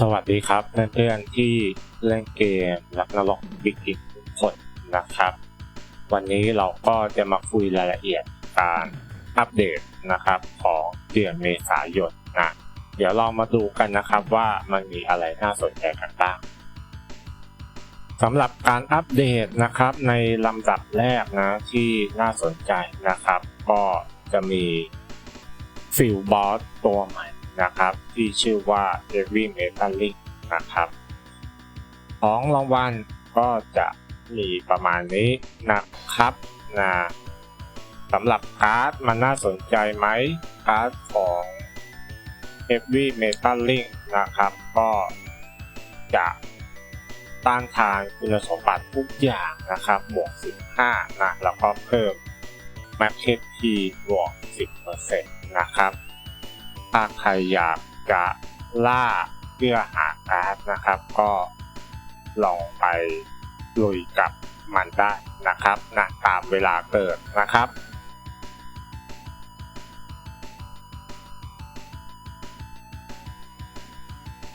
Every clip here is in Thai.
สวัสดีครับเพื่อนๆที่เล่นเกมรักนรกบิ๊กอิทุกคนนะครับ วันนี้เราก็จะมาคุยรายละเอียดการอัปเดตนะครับของเดือนเมษายนนะเดี๋ยวเรามาดูกันนะครับว่ามันมีอะไรน่าสนใจกันบ้างสำหรับการอัปเดตนะครับในลำดับแรกนะที่น่าสนใจนะครับ ก็จะมีฟิลบอสตัวใหม่ นะครับ ที่ชื่อว่า Heavy Metallic นะครับ ของรางวัลก็จะมีประมาณนี้นะครับนะสำหรับการ์ดมันน่าสนใจไหมการ์ดของ Heavy Metallic นะครับ ก็จะต้านทานคุณสมบัติทุกอย่างนะครับ บวก 15 นะ แล้วก็เพิ่ม Max HP บวก 10%นะครับ ถ้าใครอยากจะล่าเพื่อหาการ์ดนะครับ ก็ลองไปลุยกับมันได้นะครับนะตามเวลาเกิดนะครับ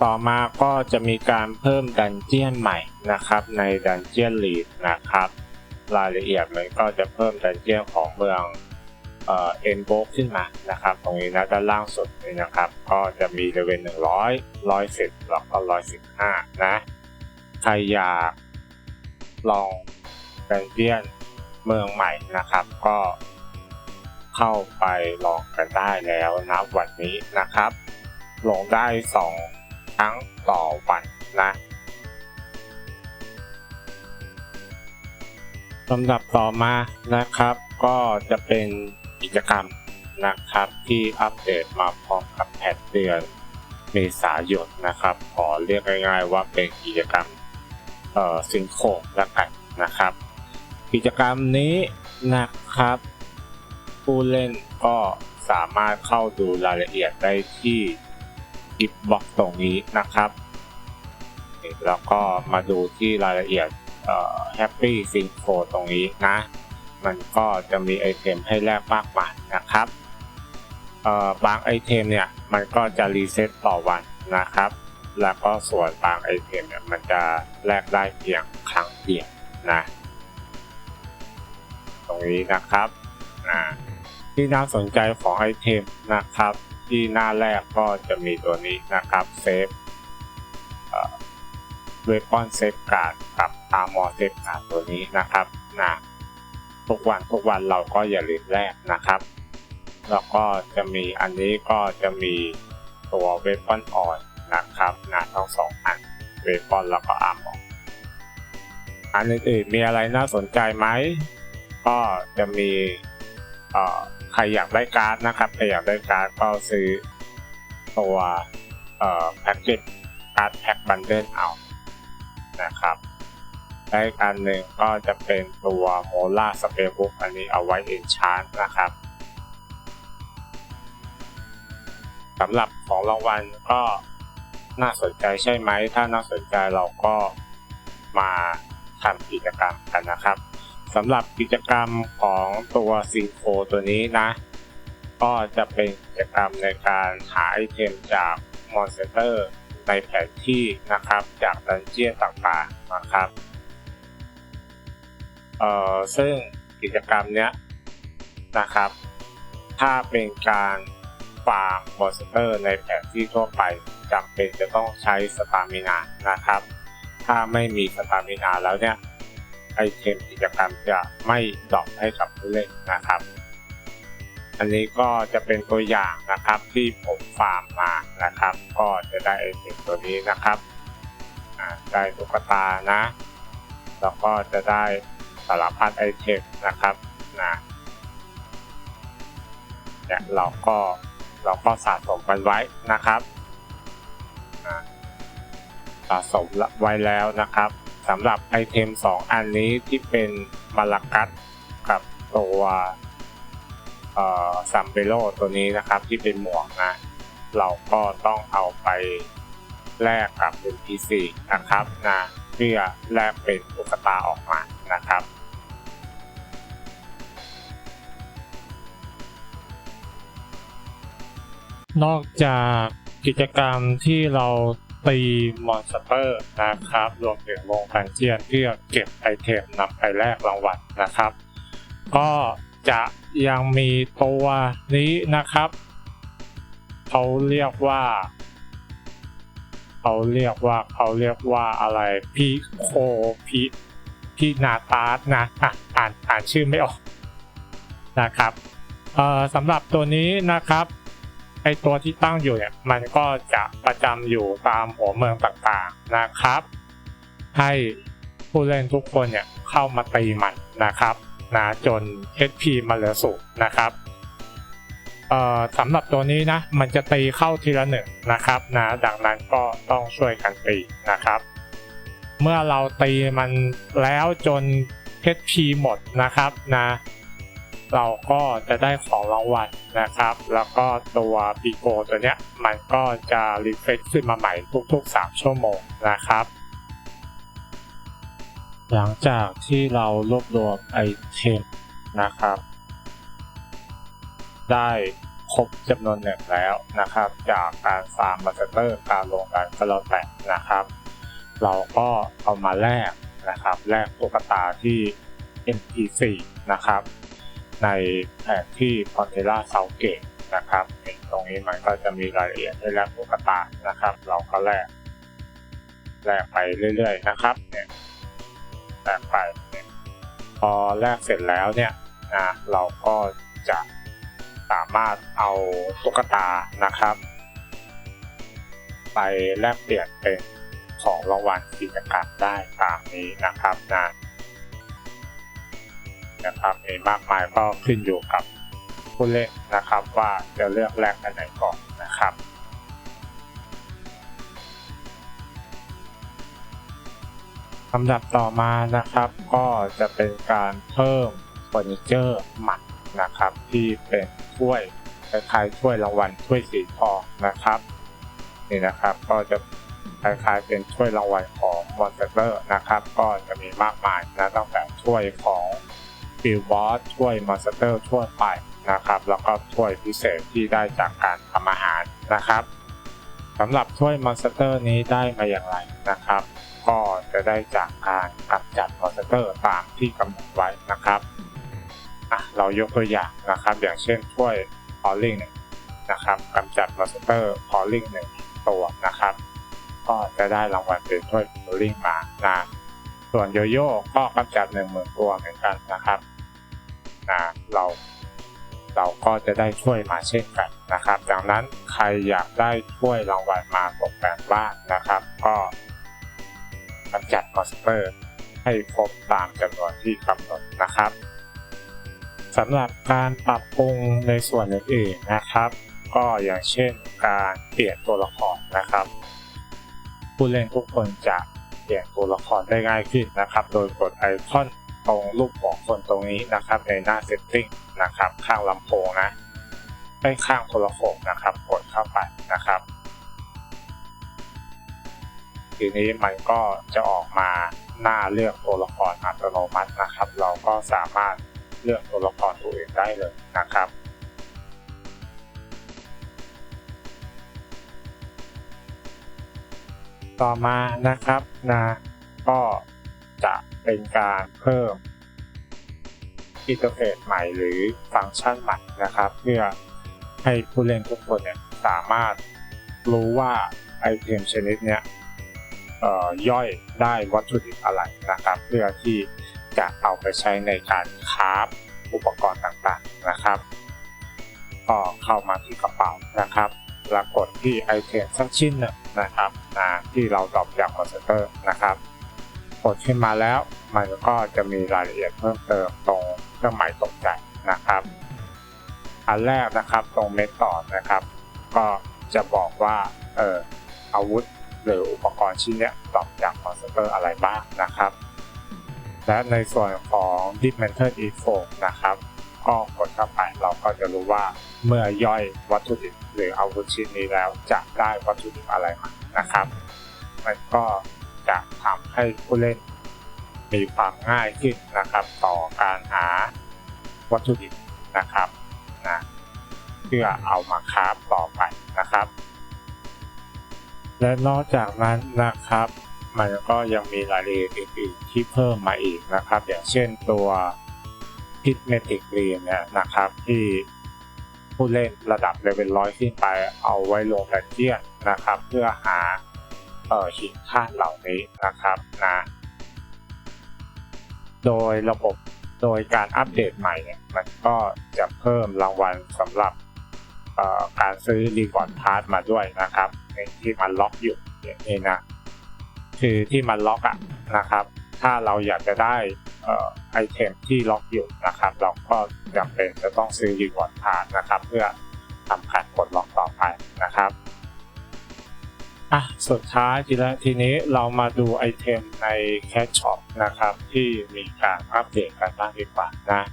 ต่อมาก็จะมีการเพิ่มดันเจียนใหม่นะครับ ในดันเจียนลีดนะครับ รายละเอียดมันก็จะเพิ่มดันเจียนของเมือง เอ็นโบกขึ้นมานะครับ ตรงนี้นะด้านล่างสุดนี่นะครับ ก็จะมีเลเวลหนึ่งร้อยร้อยสิบแล้วก็ร้อยสิบห้านะ ใครอยากลองดันเจียนเมืองใหม่นะครับ ก็เข้าไปลองกันได้แล้วนะวันนี้นะครับ ลงได้สองครั้งต่อวันนะลำดับต่อมานะครับ ก็จะเป็น กิจกรรมนะครับที่อัปเดตมาพร้อมกับแพทเดือนเมษายนนะครับ ขอเรียกง่ายๆว่าเป็นกิจกรรมเอ่อซิงโครแล้วกันนะครับ กิจกรรมนี้นะครับ ผู้เล่นก็สามารถเข้าดูรายละเอียดได้ที่อิฟบ็อกตรงนี้นะครับ แล้วก็มาดูที่รายละเอียดแฮปปี้ซิงโครตรงนี้นะ มันก็จะมีไอเทมให้แลกมากมานะครับบางไอเทมเนี่ยมันก็จะรีเซ็ตต่อวันนะครับ แล้วก็ส่วนบางไอเทมเนี่ยมันจะแลกได้เพียงครั้งเดียวนะ ตรงนี้นะครับที่น่าสนใจของไอเทมนะครับ ที่หน้าแรกก็จะมีตัวนี้นะครับเซฟเวปอนเซฟการ์ดกับอาร์มอร์เซฟการ์ดตัวนี้นะครับนะ ทุกวันทุกวันเราก็อย่าลืมแลกนะครับ แล้วก็จะมีอันนี้ก็จะมีตัวเวปอนออนนะครับนทั้งสองอันเวปอนแล้วก็อาร์มอันอื่นๆมีอะไรน่าสนใจไหมก็จะมีใครอยากได้การ์ดนะครับใครอยากได้การ์ดก็ซื้อตัวแพ็กเกจการ์ดแพ็กบันเดิลเอานะครับ และอีกอันหนึ่งก็จะเป็นตัวโมล่าสเปรบุ๊กอันนี้เอาไว้เอนชานนะครับสำหรับของรางวัลก็น่าสนใจใช่ไหม ถ้าน่าสนใจเราก็มาทำกิจกรรมกันนะครับสำหรับกิจกรรมของตัวซิงโคตัวนี้นะ ก็จะเป็นกิจกรรมในการหาไอเทมจากมอนสเตอร์ในแผนที่นะครับ จากดันเจี้ยนต่างๆนะครับ เอ่อซึ่งกิจกรรมเนี้ยนะครับ ถ้าเป็นการฟาร์มมอนสเตอร์ในแผนที่ทั่วไปจำเป็นจะต้องใช้สตามินานะครับ ถ้าไม่มีสตามินาแล้วเนี่ยไอเทมกิจกรรมจะไม่ดรอปให้กับผู้เล่นนะครับ อันนี้ก็จะเป็นตัวอย่างนะครับที่ผมฟาร์มมานะครับ ก็จะได้ไอเทมตัวนี้นะครับได้ตุ๊กตานะ แล้วก็จะได้ สารพัดไอเทมนะครับนะเนี่ยเราก็เราก็สะสมกันไว้นะครับสะสมไว้แล้วนะครับสำหรับไอเทม 2 อันนี้ที่เป็นมาลากัสกับตัวซัมเบโลตัวนี้นะครับที่เป็นหมวกนะ เราก็ต้องเอาไปแลกกับ NPC นะครับนะเพื่อแลกเป็นตุ๊กตาออกมานะครับ นอกจากกิจกรรมที่เราตีมอนสเตอร์นะครับรวมถึงวงกันเจียนเพื่อเก็บไอเทมนำไปแลกรางวัลนะครับ ก็จะยังมีตัวนี้นะครับเขาเรียกว่าเขาเรียกว่าเขาเรียกว่าอะไรพี่โคพีพีนาตาสนะอะอ่านอ่านชื่อไม่ออกนะครับเอ่อสำหรับตัวนี้นะครับ ไอตัวที่ตั้งอยู่เนี่ย มันก็จะประจำอยู่ตามหัวเมืองต่างๆนะครับ ให้ผู้เล่นทุกคนเนี่ยเข้ามาตีมันนะครับนะจน HP มันเหลือศูนย์นะครับเอ่อสำหรับตัวนี้นะ มันจะตีเข้าทีละหนึ่งนะครับนะดังนั้นก็ต้องช่วยกันตีนะครับ เมื่อเราตีมันแล้วจน HP หมดนะครับนะ เราก็จะได้ของรางวัลนะครับ แล้วก็ตัวปีโกตัวเนี้ยมันก็จะรีเฟซขึ้นมาใหม่ทุกๆ 3 ชั่วโมงนะครับ หลังจากที่เรารวบรวมไอเทมนะครับ ได้ครบจำนวนหนึ่งแล้วนะครับ จากการฟาร์มมาสเตอร์การลงการก็แล้วแต่นะครับ เราก็เอามาแลกนะครับแลกตุ๊กตาที่ NPC นะครับ ในแผนที่พอนเทล่าเซาเกตนะครับ ตรงนี้มันก็จะมีรายละเอียดให้แลกตุ๊กตานะครับ เราก็แลกแลกไปเรื่อยๆนะครับเนี่ยแลกไปเนี่ยพอแลกเสร็จแล้วเนี่ยนะเราก็จะสามารถเอาตุ๊กตานะครับ ไปแลกเปลี่ยนเป็นของรางวัลกิจกรรมได้ตามนี้นะครับนะ นะครับมีมากมายก็ขึ้นอยู่กับผู้เล่นนะครับว่าจะเลือกแลกอันไหนก่อนนะครับลำดับต่อมานะครับก็จะเป็นการเพิ่มเฟอร์นิเจอร์หมัดนะครับ ที่เป็นถ้วยคล้ายๆถ้วยรางวัลถ้วยสีทองนะครับนี่นะครับก็จะคล้ายๆเป็นถ้วยรางวัลของมอนสเตอร์นะครับ ก็จะมีมากมายนะตั้งแต่ถ้วยของ ฟิลบอสถ้วยมอนสเตอร์ทั่วไปนะครับ แล้วก็ถ้วยพิเศษที่ได้จากการทำอาหารนะครับสำหรับถ้วยมอนสเตอร์นี้ได้มาอย่างไรนะครับ ก็จะได้จากการกำจัดมอนสเตอร์ตามที่กำหนดไว้นะครับอะเรายกตัวอย่างนะครับ อย่างเช่นถ้วยพอลลิงนะครับกำจัดมอนสเตอร์พอลลิงหนึ่งตัวนะครับ ก็จะได้รางวัลเป็นถ้วยพอลลิงมานะส่วนโยโย่ก็กำจัดหนึ่งหมื่นตัวเหมือนกันนะครับ เรา เราก็จะได้ช่วยมาเช่นกันนะครับ ดังนั้นใครอยากได้ช่วยรางวัลมาตกแต่งบ้านนะครับ ก็กำจัดมอสเตอร์ให้ครบตามจำนวนที่กำหนดนะครับสำหรับการปรับปรุงในส่วนอื่นๆนะครับ ก็อย่างเช่นการเปลี่ยนตัวละครนะครับ ผู้เล่นทุกคนจะเปลี่ยนตัวละครได้ง่ายขึ้นนะครับ โดยกดไอคอน ตรงรูปของคนตรงนี้นะครับในหน้า Setting นะครับ ข้างลำโพงนะให้ข้างโทรโขงนะครับ กดเข้าไปนะครับ ทีนี้มันก็จะออกมาหน้าเลือกตัวละครอัตโนมัตินะครับ เราก็สามารถเลือกตัวละครตัวเองได้เลยนะครับต่อมานะครับนะก็จะ เป็นการเพิ่มอินเทอร์เฟซใหม่หรือฟังก์ชันใหม่นะครับ เพื่อให้ผู้เล่นทุกคนเนี่ยสามารถรู้ว่าไอเทมชนิดเนี้ยย่อยได้วัตถุดิบอะไรนะครับ เพื่อที่จะเอาไปใช้ในการคราฟอุปกรณ์ต่างๆนะครับก็เข้ามาที่กระเป๋านะครับแล้วกดที่ไอเทมสักชิ้นนึงนะครับนะที่เราดรอปจากคอมพิวเตอร์นะครับ ดขึ้นมาแล้ว มันก็จะมีรายละเอียดเพิ่มเติมตรงเครื่องหมายตกใจนะครับ อันแรกนะครับตรงเมธอดนะครับ ก็จะบอกว่าเอออาวุธหรืออุปกรณ์ชิ้นนี้ตอบจากคอมพิวเตอร์อะไรบ้างนะครับ และในส่วนของ Dismantle Info นะครับก็กดเข้าไปเราก็จะรู้ว่าเมื่อย่อยวัตถุดิบหรืออาวุธชิ้นนี้แล้วจะได้วัตถุดิบอะไรมานะครับ มันก็ จะทำให้ผู้เล่น มีความง่ายขึ้นนะครับ ต่อการหาวัตถุดิบนะครับนะเพื่อเอามาคราฟต่อไปนะครับ และนอกจากนั้นนะครับ มันก็ยังมีรายละเอียดอื่นๆที่เพิ่มมาอีกนะครับ อย่างเช่นตัว h i t m e t i c r e a m เนี่ยนะครับที่ผู้เล่นระดับเลเวลร้อยขึ้นไปเอาไว้ลงดันเจียนนะครับ เพื่อหา เอ่อหินธาเหล่านี้นะครับนะโดยระบบโดยการอัปเดตใหม่เนี่ยมันก็จะเพิ่มรางวัลสำหรับเอ่อการซื้อรีวอร์ดพาร์ทมาด้วยนะครับในที่มันล็อกอยู่อย่างนี้นะคือที่มันล็อกอะนะครับ ถ้าเราอยากจะได้เอ่อไอเทมที่ล็อกอยู่นะครับ เราก็จำเป็นจะต้องซื้อรีวอร์ดพาร์ทนะครับ เพื่อทำการกดล็อกต่อไปนะครับ อะสุดท้ายทีละทีนี้เรามาดูไอเทมในแคชช็อปนะครับ ที่มีการอัปเดตกันบ้างดีกว่านะ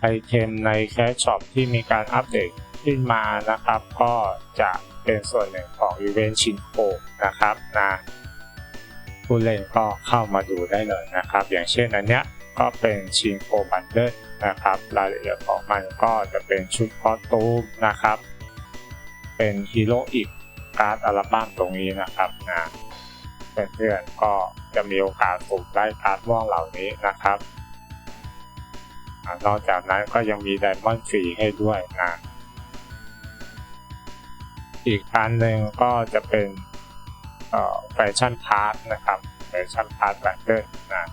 ไอเทมในแคชช็อปที่มีการอัปเดตขึ้นมานะครับ ก็จะเป็นส่วนหนึ่งของอีเวนต์ชินโ o นะครับนะผู้เล่นก็เข้ามาดูได้เลยนะครับ อย่างเช่นอันเนี้ยก็เป็นชิงโ o บันเดิลนะครับรายละเอียดของมันก็จะเป็นชุดคอสตูมนะครับ เป็นฮีโร่อีก การ์ดอัลบั้มตรงนี้นะครับนะเพื่อนๆก็จะมีโอกาสสุ่มได้การ์ดม่วงเหล่านี้นะครับนอกจากนั้นก็ยังมีไดมอนด์ฟรีให้ด้วยนะอีกอันหนึ่งก็จะเป็นแฟชั่นพาร์ทนะครับแฟชั่นพาร์ทแบนเดอร์นะ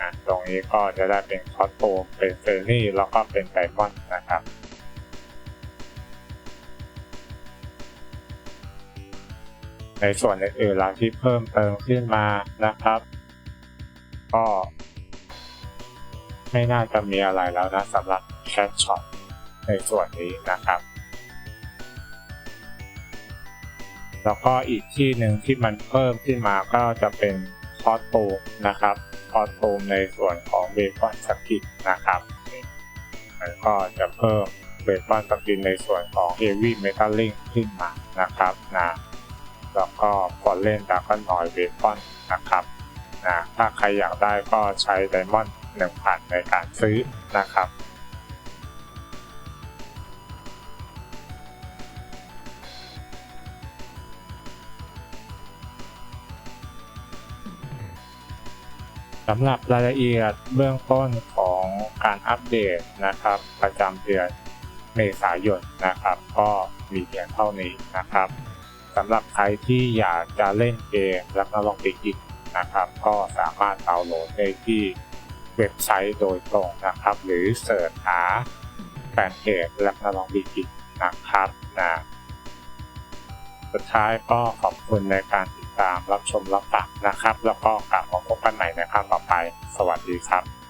นะตรงนี้ก็จะได้เป็นคอสโตมเป็นเฟรนี่แล้วก็เป็นไดมอนด์นะครับ ในส่วนอื่นๆเราที่เพิ่มเติมขึ้นมานะครับ ก็ ไม่น่าจะมีอะไรแล้วนะสำหรับแคชช็อตในส่วนนี้นะครับ แล้วก็อีกที่หนึ่งที่มันเพิ่มขึ้นมาก็จะเป็นคอสตูมนะครับคอสตูมในส่วนของเบคอนสกิทนะครับมันก็จะเพิ่มเบคอนสกินในส่วนของ Heavy Metalling ขึ้นมานะครับนะ แล้วก็กดเล่นดากอนนอยเบคอนนะครับนะถ้าใครอยากได้ก็ใช้ไดมอนด์หนึ่งพันในการซื้อนะครับสำหรับรายละเอียดเบื้องต้นของการอัปเดตนะครับ ประจำเดือนเมษายนนะครับ ก็มีเพียงเท่านี้นะครับ สำหรับใครที่อยากจะเล่นเกมแล้วก็ลองไปกินนะครับ ก็สามารถดาวน์โหลดได้ที่เว็บไซต์โดยตรงนะครับ หรือเสิร์ชหาแฟนเพจแล้วก็ลองไปกินนะครับนะสุดท้ายก็ขอบคุณในการติดตามรับชมรับฟังนะครับ แล้วก็กลับมาพบกันใหม่ในครั้งต่อไป สวัสดีครับ